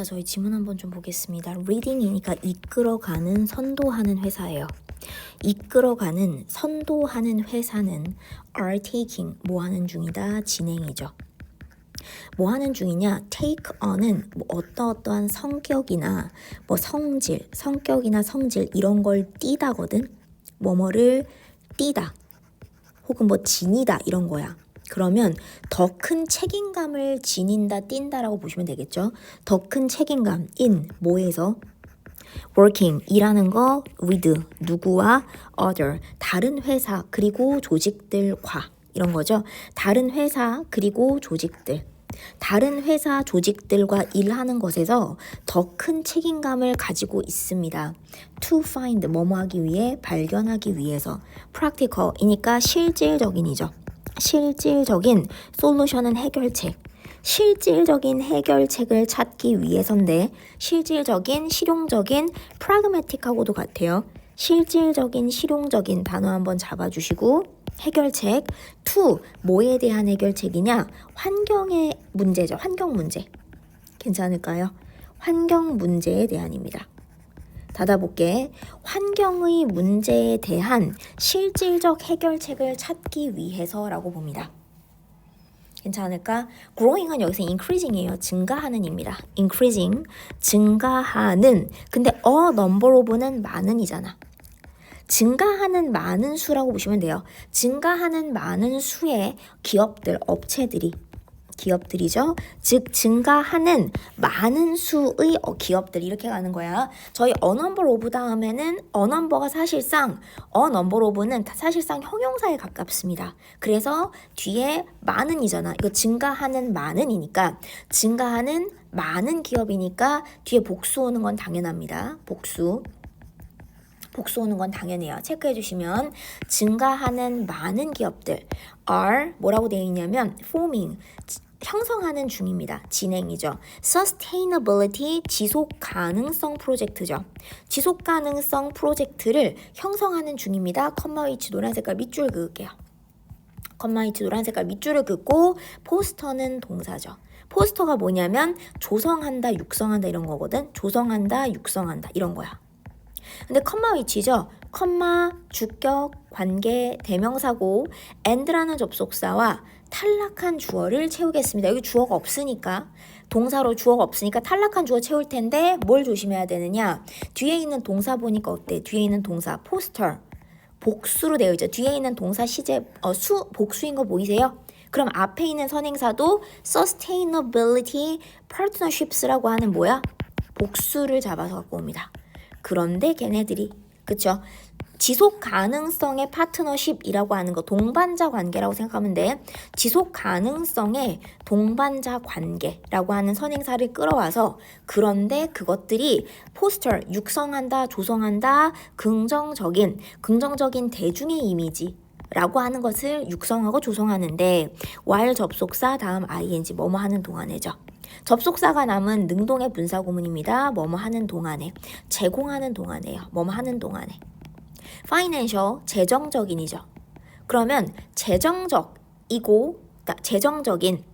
자, 저희 지문 한번 좀 보겠습니다. reading이니까 이끌어가는, 선도하는 회사예요. 이끌어가는, 선도하는 회사는 are taking, 뭐 하는 중이다, 진행이죠. 뭐 하는 중이냐? take on은 뭐 어떠어떠한 성격이나 뭐 성질, 성격이나 성질 이런 걸 띠다거든. 뭐뭐를 띠다. 혹은 뭐 지니다 이런 거야. 그러면 더 큰 책임감을 지닌다, 띈다라고 보시면 되겠죠. 더 큰 책임감 in 뭐에서 working 일하는 거 with 누구와 other 다른 회사 그리고 조직들과 이런 거죠. 다른 회사 그리고 조직들 다른 회사 조직들과 일하는 것에서 더 큰 책임감을 가지고 있습니다. To find 뭐뭐 하기 위해 발견하기 위해서 practical이니까 실질적인이죠. 실질적인 솔루션은 해결책. 실질적인 해결책을 찾기 위해서인데 실질적인 실용적인 pragmatic하고도 같아요. 실질적인 실용적인 단어 한번 잡아주시고 해결책 to 뭐에 대한 해결책이냐 환경의 문제죠. 환경 문제 괜찮을까요? 환경 문제에 대한입니다. 닫아볼게. 환경의 문제에 대한 실질적 해결책을 찾기 위해서라고 봅니다. 괜찮을까? growing은 여기서 increasing이에요. 증가하는입니다. increasing 증가하는 근데 a number of는 많은이잖아. 증가하는 많은 수라고 보시면 돼요. 증가하는 많은 수의 기업들, 업체들이 기업들이죠. 즉 증가하는 많은 수의 어, 기업들 이렇게 가는 거야. 저희 number of 다음에는 number가 사실상 number of는 사실상 형용사에 가깝습니다. 그래서 뒤에 많은이잖아. 이거 증가하는 많은이니까 증가하는 많은 기업이니까 뒤에 복수 오는 건 당연합니다. 복수. 복수 오는 건 당연해요. 체크해 주시면 증가하는 많은 기업들 are 뭐라고 되어 있냐면 forming 형성하는 중입니다. 진행이죠. Sustainability 지속 가능성 프로젝트죠. 지속 가능성 프로젝트를 형성하는 중입니다. 컴마 위치 노란 색깔 밑줄 그을게요. 컴마 위치 노란 색깔 밑줄을 긋고 포스터는 동사죠. 포스터가 뭐냐면 조성한다, 육성한다 이런 거거든. 조성한다, 육성한다 이런 거야. 근데 컴마 위치죠. 컴마, 주격, 관계, 대명사고, and라는 접속사와 탈락한 주어를 채우겠습니다. 여기 주어가 없으니까 동사로 주어가 없으니까 탈락한 주어 채울 텐데 뭘 조심해야 되느냐? 뒤에 있는 동사 보니까 어때? 뒤에 있는 동사 포스터 복수로 되어 있죠. 뒤에 있는 동사 시제 어, 수 복수인 거 보이세요? 그럼 앞에 있는 선행사도 sustainability partnerships라고 하는 뭐야? 복수를 잡아서 갖고 옵니다. 그런데 걔네들이 그쵸? 지속 가능성의 파트너십이라고 하는 거 동반자 관계라고 생각하면 돼. 지속 가능성의 동반자 관계라고 하는 선행사를 끌어와서 그런데 그것들이 포스터 육성한다, 조성한다, 긍정적인 긍정적인 대중의 이미지 라고 하는 것을 육성하고 조성하는데 while 접속사 다음 ing 뭐뭐 하는 동안에죠. 접속사가 남은 능동의 분사구문입니다. 뭐뭐 하는 동안에 제공하는 동안에요. 뭐뭐 하는 동안에 financial 재정적인이죠. 그러면 재정적이고 그러니까 재정적인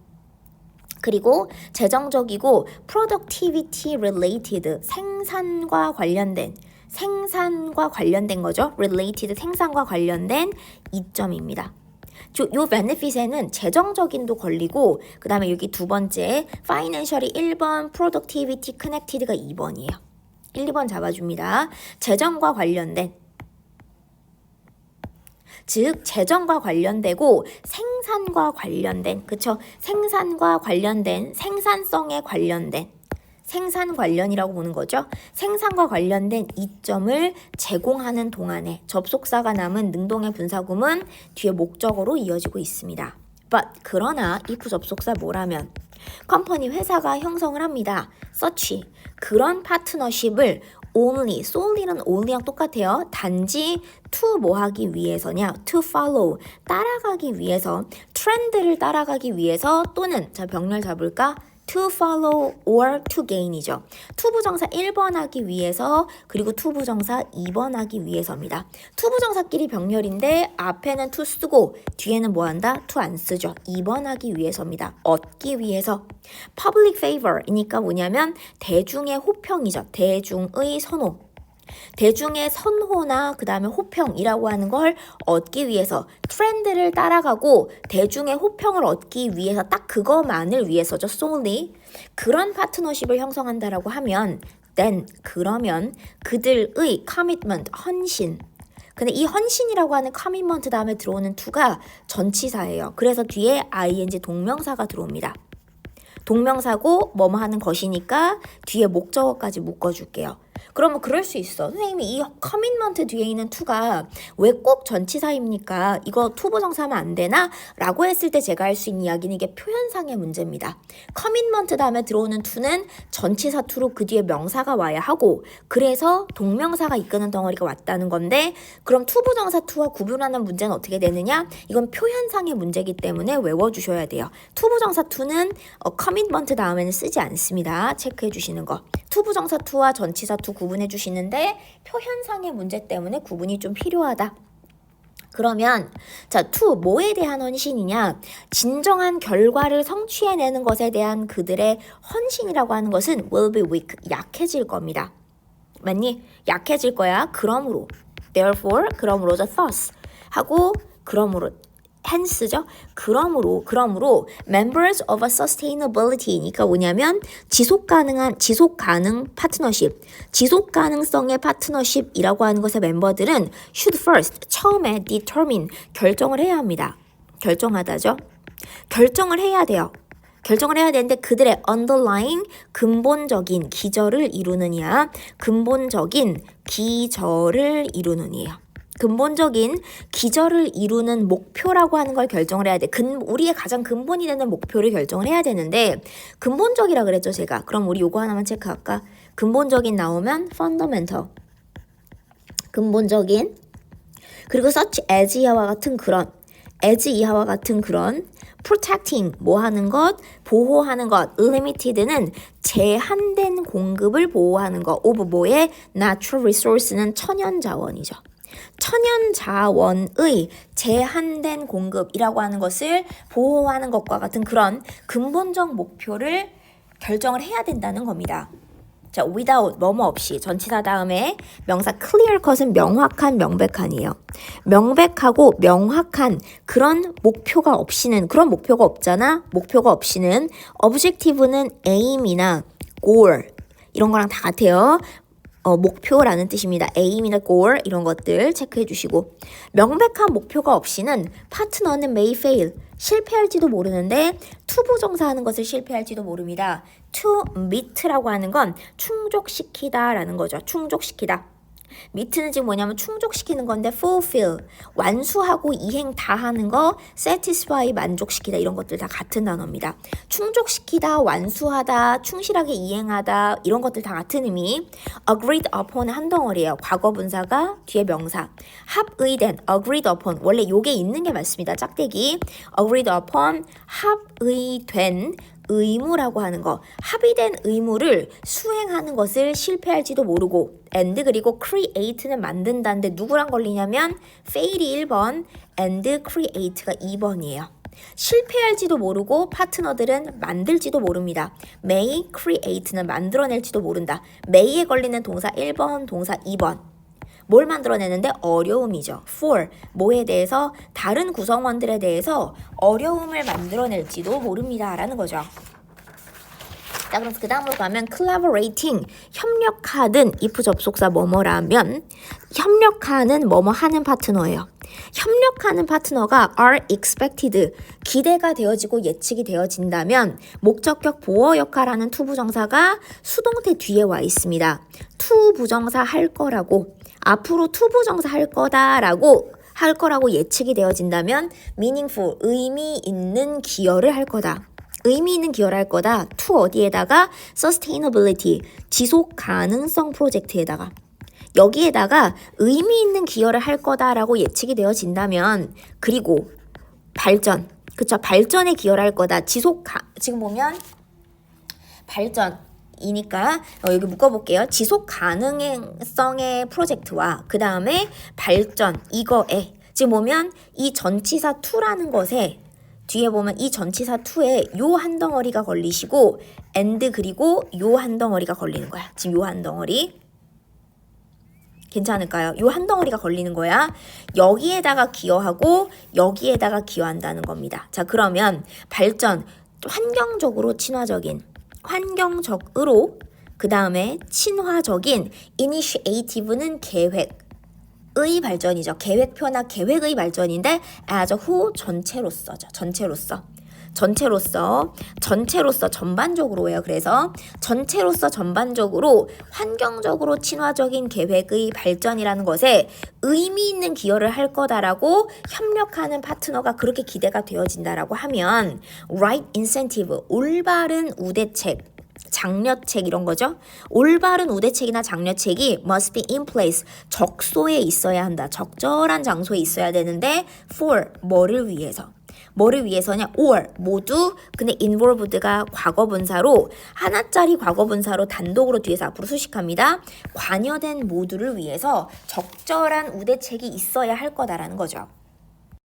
그리고 재정적이고 productivity related 생산과 관련된 생산과 관련된 거죠. related 생산과 관련된 이점입니다. 요 benefit에는 재정적인도 걸리고 그 다음에 여기 두 번째 financial이 1번 productivity connected가 2번이에요. 1, 2번 잡아줍니다. 재정과 관련된 즉 재정과 관련되고 생산과 관련된 그쵸 생산과 관련된 생산성에 관련된 생산 관련이라고 보는 거죠. 생산과 관련된 이점을 제공하는 동안에 접속사가 남은 능동의 분사구문 뒤에 목적어로 이어지고 있습니다. but 그러나 if 접속사 뭐라면 컴퍼니 회사가 형성을 합니다. such 그런 파트너십을 only, solely는 only랑 똑같아요. 단지 to 뭐 하기 위해서냐, to follow, 따라가기 위해서, 트렌드를 따라가기 위해서 또는 자 병렬 잡을까? To follow or to gain이죠. to 부정사 1번 하기 위해서 그리고 to 부정사 2번 하기 위해서입니다. to 부정사끼리 병렬인데 앞에는 to 쓰고 뒤에는 뭐 한다? to 안 쓰죠. 2번 하기 위해서입니다. 얻기 위해서. public favor이니까 뭐냐면 대중의 호평이죠. 대중의 선호. 대중의 선호나 그 다음에 호평이라고 하는 걸 얻기 위해서 트렌드를 따라가고 대중의 호평을 얻기 위해서 딱 그것만을 위해서죠. solely 그런 파트너십을 형성한다라고 하면 then 그러면 그들의 commitment 헌신 근데 이 헌신이라고 하는 commitment 다음에 들어오는 to가 전치사예요. 그래서 뒤에 ing 동명사가 들어옵니다. 동명사고 뭐뭐 하는 것이니까 뒤에 목적어까지 묶어줄게요. 그러면 그럴 수 있어. 선생님이 이 커밋먼트 뒤에 있는 to가 왜 꼭 전치사입니까? 이거 to 부정사하면 안 되나? 라고 했을 때 제가 할 수 있는 이야기는 이게 표현상의 문제입니다. 커밋먼트 다음에 들어오는 to는 전치사 to로 그 뒤에 명사가 와야 하고 그래서 동명사가 이끄는 덩어리가 왔다는 건데 그럼 to 부정사 to와 구분하는 문제는 어떻게 되느냐? 이건 표현상의 문제이기 때문에 외워주셔야 돼요. to 부정사 to는 어, 커밋먼트 다음에는 쓰지 않습니다. 체크해 주시는 거. To 부정사 to와 전치사 to 구분해 주시는데 표현상의 문제 때문에 구분이 좀 필요하다. 그러면 자, to 뭐에 대한 헌신이냐? 진정한 결과를 성취해 내는 것에 대한 그들의 헌신이라고 하는 것은 will be weak, 약해질 겁니다. 맞니? 약해질 거야. 그러므로 therefore 그러므로 the thus 하고 그러므로 hence죠. 그러므로 그러므로 members of a sustainability니까 뭐냐면 지속 가능한 지속 가능 파트너십, 지속 가능성의 파트너십이라고 하는 것의 멤버들은 should first 처음에 determine 결정을 해야 합니다. 결정하다죠. 결정을 해야 돼요. 결정을 해야 되는데 그들의 underlying 근본적인 기저를 이루느냐, 근본적인 기저를 이루느니요. 근본적인 기저를 이루는 목표라고 하는 걸 결정을 해야 돼. 근, 우리의 가장 근본이 되는 목표를 결정을 해야 되는데, 근본적이라 그랬죠, 제가. 그럼 우리 요거 하나만 체크할까? 근본적인 나오면 fundamental. 근본적인. 그리고 such as 이하와 같은 그런. as 이하와 같은 그런. protecting 뭐 하는 것, 보호하는 것, limited는 제한된 공급을 보호하는 것, of 뭐의 natural resource는 천연 자원이죠. 천연 자원의 제한된 공급이라고 하는 것을 보호하는 것과 같은 그런 근본적 목표를 결정을 해야 된다는 겁니다. 자, without 뭐뭐 없이 전치사 다음에 명사 clear 컷은 명확한 명백한이에요. 명백하고 명확한 그런 목표가 없이는 그런 목표가 없잖아. 목표가 없이는 objective는 aim이나 goal 이런 거랑 다 같아요. 어, 목표라는 뜻입니다. aim이나 goal 이런 것들 체크해 주시고 명백한 목표가 없이는 파트너는 may fail 실패할지도 모르는데 to 부정사하는 것을 실패할지도 모릅니다. to meet라고 하는 건 충족시키다라는 거죠. 충족시키다. Meet는 지금 뭐냐면 충족시키는 건데 fulfill 완수하고 이행 다 하는 거 satisfy 만족시키다 이런 것들 다 같은 단어입니다. 충족시키다, 완수하다, 충실하게 이행하다 이런 것들 다 같은 의미. agreed upon 한 덩어리예요. 과거 분사가 뒤에 명사. 합의된 agreed upon 원래 요게 있는 게 맞습니다. 짝대기 agreed upon 합의된 의무라고 하는 거 합의된 의무를 수행하는 것을 실패할지도 모르고 and 그리고 create는 만든다는데 누구랑 걸리냐면 fail이 1번 and create가 2번이에요. 실패할지도 모르고 파트너들은 만들지도 모릅니다. may create는 만들어낼지도 모른다. may에 걸리는 동사 1번, 동사 2번. 뭘 만들어내는데 어려움이죠. for 뭐에 대해서 다른 구성원들에 대해서 어려움을 만들어낼지도 모릅니다라는 거죠. 자, 그럼 그 다음으로 가면 collaborating 협력하든 if 접속사 뭐뭐라면 협력하는 뭐뭐 하는 파트너예요. 협력하는 파트너가 are expected 기대가 되어지고 예측이 되어진다면 목적격 보어 역할하는 to 부정사가 수동태 뒤에 와 있습니다. to 부정사 할 거라고 앞으로 to 부정사 할 거다라고 할 거라고 예측이 되어진다면 meaningful 의미 있는 기여를 할 거다. 의미 있는 기여를 할 거다. to 어디에다가 sustainability 지속 가능성 프로젝트에다가. 여기에다가 의미 있는 기여를 할 거다라고 예측이 되어진다면 그리고 발전. 그쵸? 발전에 기여를 할 거다. 지속 가, 지금 보면 발전 이니까 어, 여기 묶어볼게요. 지속 가능성의 프로젝트와 그 다음에 발전 이거에 지금 보면 이 전치사 to라는 것에 뒤에 보면 이 전치사 to에 요 한 덩어리가 걸리시고 and 그리고 요 한 덩어리가 걸리는 거야. 지금 요 한 덩어리. 괜찮을까요? 요 한 덩어리가 걸리는 거야. 여기에다가 기여하고 여기에다가 기여한다는 겁니다. 자, 그러면 발전 환경적으로 친화적인 환경적으로 그 다음에 친화적인 initiative는 계획 의 발전이죠. 계획표나 계획의 발전인데 as a whole 전체로서죠. 전체로서. 전체로서 전체로서 전반적으로예요. 그래서 전체로서 전반적으로 환경적으로 친화적인 계획의 발전이라는 것에 의미 있는 기여를 할 거다라고 협력하는 파트너가 그렇게 기대가 되어진다라고 하면 right incentive 올바른 우대책 장려책 이런 거죠. 올바른 우대책이나 장려책이 must be in place 적소에 있어야 한다. 적절한 장소에 있어야 되는데 for 뭐를 위해서 뭐를 위해서냐 or 모두 근데 involved가 과거분사로 하나짜리 과거분사로 단독으로 뒤에서 앞으로 수식합니다. 관여된 모두를 위해서 적절한 우대책이 있어야 할 거다라는 거죠.